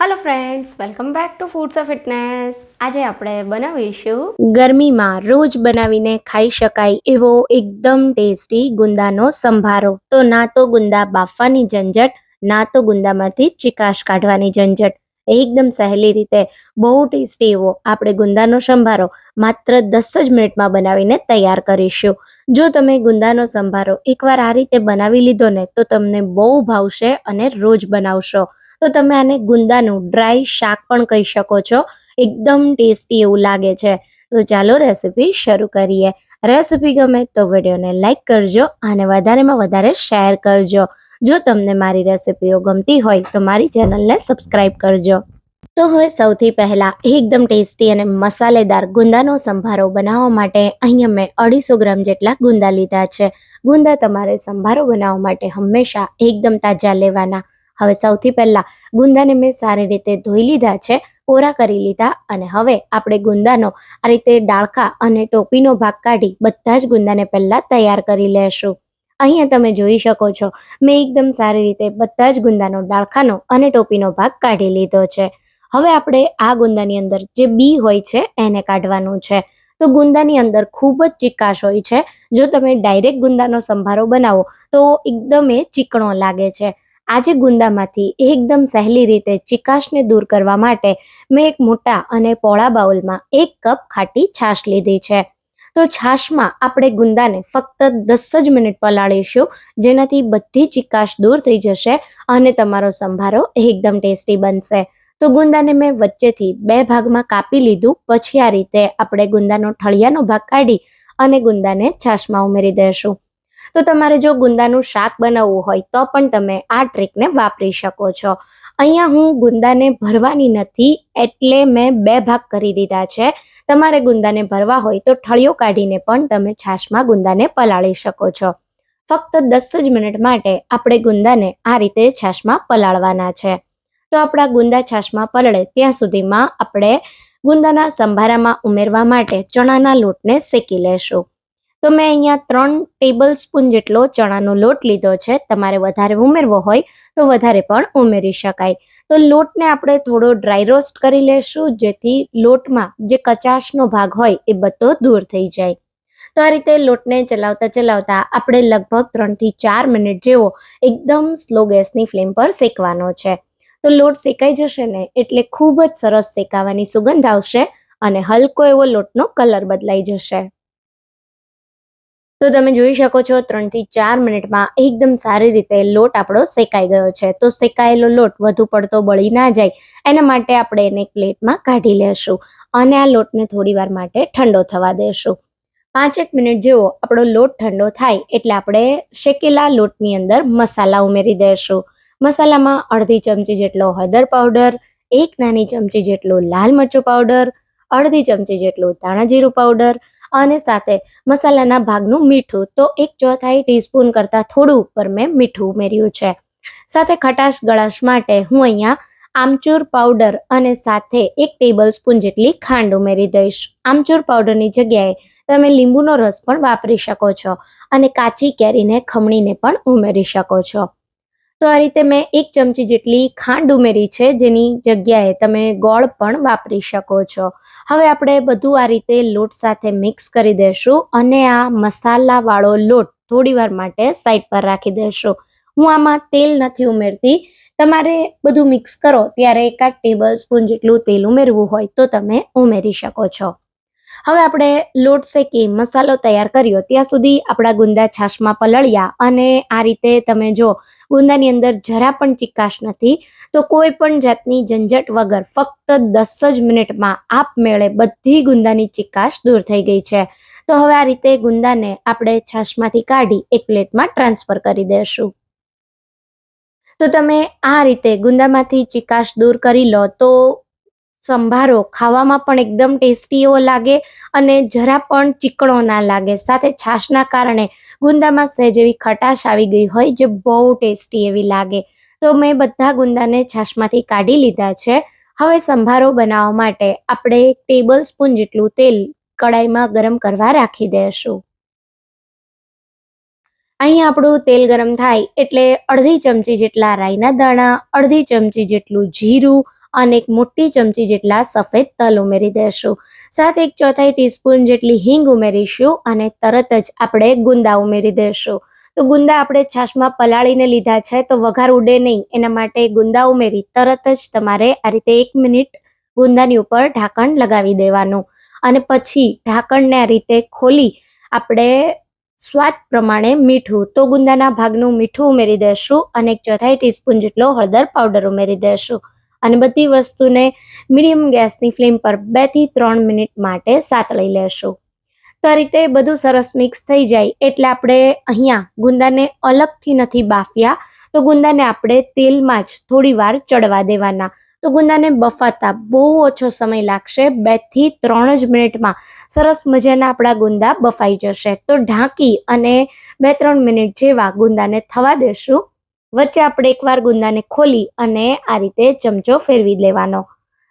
Hello friends welcome back to foods of fitness આજે આપણે બનાવીશું ગરમીમાં રોજ બનાવીને ખાઈ શકાય એવો એકદમ ટેસ્ટી ગુંદાનો સંભારો. તો ના તો ગુંદા બાફવાની ઝંઝટ, ના તો ગુંદામાંથી ચિકાશ કાઢવાની ઝંઝટ. એકદમ સહેલી રીતે બહુ ટેસ્ટી એવો આપણે ગુંદાનો સંભારો માત્ર દસ જ મિનિટમાં બનાવીને તૈયાર કરીશું. જો તમે ગુંદાનો સંભારો એકવાર આ રીતે બનાવી લીધો ને, તો તમને બહુ ભાવશે અને રોજ બનાવશો. તો તમે આને ગુંદાનું ડ્રાય શાક પણ કહી શકો છો. એકદમ ટેસ્ટી એવું લાગે છે. તો ચાલો રેસીપી શરૂ કરીએ. રેસીપી ગમે તો વિડીયોને લાઇક કરજો અને વધારેમાં વધારે શેર કરજો. જો તમને મારી રેસીપીઓ ગમતી હોય તો મારી ચેનલને સબસ્ક્રાઈબ કરજો. તો હવે સૌથી પહેલાં એકદમ ટેસ્ટી અને મસાલેદાર ગુંદાનો સંભારો બનાવવા માટે અહીંયા મેં અઢીસો ગ્રામ જેટલા ગુંદા લીધા છે. ગુંદા તમારે સંભારો બનાવવા માટે હંમેશા એકદમ તાજા લેવાના. હવે સૌથી પહેલાં ગુંદાને મેં સારી રીતે ધોઈ લીધા છે, કોરા કરી લીધા અને હવે આપણે ગુંદાનો આ રીતે ડાળખા અને ટોપીનો ભાગ કાઢી બધા જ ગુંદાને પહેલાં તૈયાર કરી લેશું. અહીંયા તમે જોઈ શકો છો, મેં એકદમ સારી રીતે બધા જ ગુંદાનો ડાળખાનો અને ટોપીનો ભાગ કાઢી લીધો છે. હવે આપણે આ ગુંદાની અંદર જે બી હોય છે એને કાઢવાનું છે. તો ગુંદાની અંદર ખૂબ જ ચિકાશ હોય છે. જો તમે ડાયરેક્ટ ગુંદાનો સંભારો બનાવો તો એકદમ એ ચીકણો લાગે છે. આજે ગુંદામાંથી એકદમ સહેલી રીતે ચિકાશને દૂર કરવા માટે મેં એક મોટા અને પોળા બાઉલમાં એક કપ ખાટી છાશ લીધી છે. તો છાશમાં આપણે ગુંદાને ફક્ત દસ જ મિનિટ પલાળીશું, જેનાથી બધી ચિકાશ દૂર થઈ જશે અને તમારો સંભારો એકદમ ટેસ્ટી બનશે. તો ગુંદાને મેં વચ્ચેથી બે ભાગમાં કાપી લીધું, પછી આ રીતે આપણે ગુંદાનો ઠળિયાનો ભાગ કાઢી અને ગુંદાને છાશમાં ઉમેરી દઈશું. તો તમારે જો ગુંદાનું શાક બનાવવું હોય તો પણ તમે આ ટ્રીકને વાપરી શકો છો. અહીંયા હું ગુંદાને ભરવાની નથી એટલે મેં બે ભાગ કરી દીધા છે. તમારે ગુંદાને ભરવા હોય તો ઠળિયો કાઢીને પણ તમે છાશમાં ગુંદાને પલાળી શકો છો. ફક્ત દસ જ મિનિટ માટે આપણે ગુંદાને આ રીતે છાશમાં પલાળવાના છે. તો આપણા ગુંદા છાશમાં પલળે ત્યાં સુધીમાં આપણે ગુંદાના સંભારામાં ઉમેરવા માટે ચણાના લોટને શેકી લેશું. તો મેં અહીંયા ત્રણ ટેબલ સ્પૂન જેટલો ચણાનો લોટ લીધો છે. તમારે વધારે ઉમેરવો હોય તો વધારે પણ ઉમેરી શકાય. તો લોટને આપણે થોડો ડ્રાય રોસ્ટ કરી લેશું, જેથી લોટમાં જે કચાશનો ભાગ હોય એ બધો દૂર થઈ જાય. તો આ રીતે લોટને ચલાવતા ચલાવતા આપણે લગભગ ત્રણથી ચાર મિનિટ જેવો એકદમ સ્લો ગેસની ફ્લેમ પર શેકવાનો છે. તો લોટ શેકાઈ જશે ને એટલે ખૂબ જ સરસ શેકાવાની સુગંધ આવશે અને હલકો એવો લોટનો કલર બદલાઈ જશે. તો તમે જોઈ શકો છો ત્રણથી ચાર મિનિટમાં એકદમ સારી રીતે લોટ આપણો શેકાઈ ગયો છે. તો શેકાયેલો લોટ વધુ પડતો બળી ના જાય, એના માટે આપણે એને પ્લેટમાં કાઢી લેશું અને આ લોટને થોડી વાર માટે ઠંડો થવા દેશું. પાંચેક મિનિટ જેવો આપણો લોટ ઠંડો થાય એટલે આપણે શેકેલા લોટની અંદર મસાલા ઉમેરી દઈશું મસાલામાં અડધી ચમચી જેટલો હળદર પાવડર, એક નાની ચમચી જેટલો લાલ મરચું પાવડર, અડધી ચમચી જેટલું ધાણા જીરું પાવડર અને સાથે મસાલાના ભાગનું મીઠું. તો એક ચોથાઈ ટીસ્પૂન કરતાં થોડું ઉપર મેં મીઠું ઉમેર્યું છે. સાથે ખટાશ ગળાશ માટે હું અહીંયા આમચૂર પાવડર અને સાથે એક ટેબલ સ્પૂન જેટલી ખાંડ ઉમેરી દઈશ. આમચૂર પાવડરની જગ્યાએ તમે લીંબુનો રસ પણ વાપરી શકો છો અને કાચી કેરીને ખમણીને પણ ઉમેરી શકો છો. તો આ રીતે મેં એક ચમચી જેટલી ખાંડ ઉમેરી છે, જેની જગ્યાએ તમે ગોળ પણ વાપરી શકો છો. હવે આપણે બધું આ રીતે લોટ સાથે મિક્સ કરી દઈશું અને આ મસાલાવાળો લોટ થોડી વાર માટે સાઈડ પર રાખી દઈશું હું આમાં તેલ નથી ઉમેરતી. તમારે બધું મિક્સ કરો ત્યારે એકાદ ટેબલ સ્પૂન જેટલું તેલ ઉમેરવું હોય તો તમે ઉમેરી શકો છો. હવે આપણે લોટ શેકી મસાલો તૈયાર કર્યો. ત્યાં સુધી આપણા ગુંદા છાશમાં પલળ્યા અને આ રીતે તમે જો ગુંદાની અંદર જરા પણ ચિકાશ નથી, તો કોઈ પણ જાતની ઝંઝટ વગર ફક્ત દસ જ મિનિટમાં આપમેળે બધી ગુંદાની ચિકાશ દૂર થઈ ગઈ છે. તો હવે આ રીતે ગુંદાને આપણે છાશમાંથી કાઢી એક પ્લેટમાં ટ્રાન્સફર કરી દેશું. તો તમે આ રીતે ગુંદામાંથી ચિકાશ દૂર કરી લો તો સંભારો ખાવામાં પણ એકદમ ટેસ્ટી એવો લાગે અને જરા પણ ચીકણો ના લાગે. સાથે છાશના કારણે ગુંદામાં સહેજ એવી ખટાશ આવી ગઈ હોય જે બહુ ટેસ્ટી એવી લાગે. તો મેં બધા ગુંદાને છાશમાંથી કાઢી લીધા છે. હવે સંભારો બનાવવા માટે આપણે એક ટેબલ સ્પૂન જેટલું તેલ કડાઈમાં ગરમ કરવા રાખી દઈશું અહીં આપણું તેલ ગરમ થાય એટલે અડધી ચમચી જેટલા રાઈના દાણા, અડધી ચમચી જેટલું જીરું અને એક મોટી ચમચી જેટલા સફેદ તલ ઉમેરી દઈશું સાથે એક ચોથાઈ ટીસ્પૂન જેટલી હિંગ ઉમેરીશું અને તરત જ આપણે ગુંદા ઉમેરી દઈશું તો ગુંદા આપણે છાશમાં પલાળીને લીધા છે તો વઘાર ઉડે નહીં. એના માટે ગુંદા ઉમેરી તરત જ તમારે આ રીતે એક મિનિટ ગુંદાની ઉપર ઢાંકણ લગાવી દેવાનું. અને પછી ઢાંકણને આ રીતે ખોલી આપણે સ્વાદ પ્રમાણે મીઠું તો ગુંદાના ભાગનું મીઠું ઉમેરી દઈશું અને એક ચોથાઈ ટીસ્પૂન જેટલો હળદર પાવડર ઉમેરી દઈશું અને બધી વસ્તુને મીડિયમ ગેસની ફ્લેમ પર બેથી ત્રણ મિનિટ માટે સાતળી લેશું. તો આ રીતે બધું સરસ મિક્સ થઈ જાય એટલે આપણે અહીંયા ગુંદાને અલગથી નથી બાફ્યા, તો ગુંદાને આપણે તેલમાં જ થોડી વાર ચડવા દેવાના. તો ગુંદાને બફાતા બહુ ઓછો સમય લાગશે, બેથી ત્રણ જ મિનિટમાં સરસ મજાના આપણા ગુંદા બફાઈ જશે. તો ઢાંકી અને બે ત્રણ મિનિટ જેવા ગુંદાને થવા દેશું. વચ્ચે આપણે એકવાર ગુંદાને ખોલી અને આ રીતે ચમચો ફેરવી લેવાનો.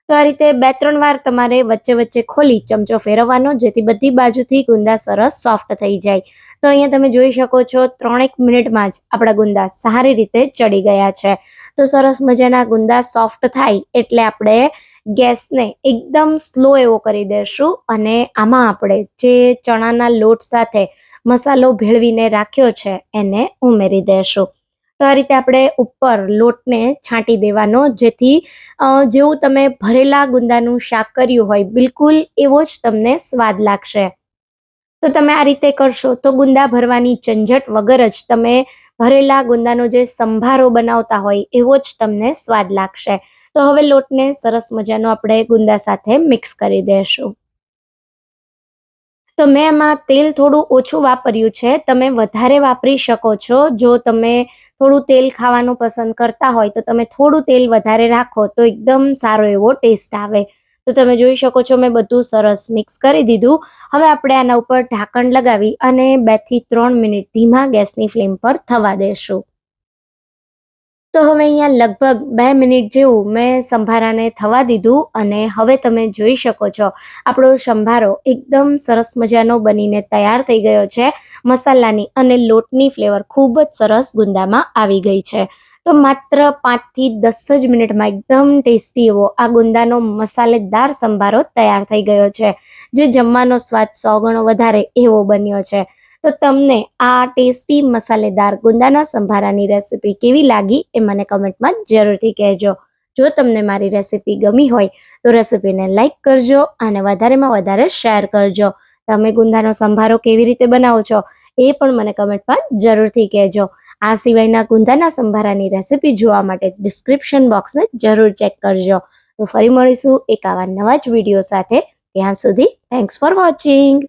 તો આ રીતે બે ત્રણ વાર તમારે વચ્ચે વચ્ચે ખોલી ચમચો ફેરવવાનો, જેથી બધી બાજુથી ગુંદા સરસ સોફ્ટ થઈ જાય. તો અહીંયા તમે જોઈ શકો છો, ત્રણેક મિનિટમાં જ આપણા ગુંદા સારી રીતે ચડી ગયા છે. તો સરસ મજાના ગુંદા સોફ્ટ થાય એટલે આપણે ગેસને એકદમ સ્લો એવો કરી દઈશું અને આમાં આપણે જે ચણાના લોટ સાથે મસાલો ભેળવીને રાખ્યો છે, એને ઉમેરી દઈશું તો આ રીતે આપણે ઉપર લોટને છાંટી દેવાનો. જેથી જેવું તમે ભરેલા ગુંદાનું શાક કર્યું હોય, બિલકુલ એવો જ તમને સ્વાદ લાગશે. તો તમે આ રીતે કરશો તો ગુંદા ભરવાની ઝંઝટ વગર જ તમે ભરેલા ગુંદાનો જે સંભારો બનાવતા હોય, એવો જ તમને સ્વાદ લાગશે. તો હવે લોટને સરસ મજાનો આપણે ગુંદા સાથે મિક્સ કરી દઈશું તો મેં એમાં તેલ થોડું ઓછું વાપર્યું છે, તમે વધારે વાપરી શકો છો. જો તમે થોડું તેલ ખાવાનું પસંદ કરતા હોય, તો તમે થોડું તેલ વધારે રાખો, તો એકદમ સારો એવો ટેસ્ટ આવે. તો તમે જોઈ શકો છો, મેં બધું સરસ મિક્સ કરી દીધું. હવે આપણે આના ઉપર ઢાંકણ લગાવી અને બેથી ત્રણ મિનિટ ધીમા ગેસની ફ્લેમ પર થવા દેશું. તો હવે અહીંયા લગભગ બે મિનિટ જેવું મેં સંભારાને થવા દીધું અને હવે તમે જોઈ શકો છો, આપણો સંભારો એકદમ સરસ મજાનો બનીને તૈયાર થઈ ગયો છે. મસાલાની અને લોટની ફ્લેવર ખૂબ જ સરસ ગુંદામાં આવી ગઈ છે. તો માત્ર પાંચથી દસ જ મિનિટમાં એકદમ ટેસ્ટી એવો આ ગુંદાનો મસાલેદાર સંભારો તૈયાર થઈ ગયો છે, જે જમવાનો સ્વાદ સો ગણો વધારે એવો બન્યો છે. તો તમને આ ટેસ્ટી મસાલેદાર ગુંદાના સંભારાની રેસિપી કેવી લાગી એ મને કમેન્ટમાં જરૂરથી કહેજો. જો તમને મારી રેસીપી ગમી હોય તો રેસીપીને લાઈક કરજો અને વધારેમાં વધારે શેર કરજો. તમે ગુંદાનો સંભારો કેવી રીતે બનાવો છો એ પણ મને કમેન્ટમાં જરૂરથી કહેજો. આ સિવાયના ગુંદાના સંભારાની રેસિપી જોવા માટે ડિસ્ક્રિપ્શન બોક્સને જરૂર ચેક કરજો. તો ફરી મળીશું એક આવા નવા જ વીડિયો સાથે. ત્યાં સુધી થેન્ક્સ ફોર વોચિંગ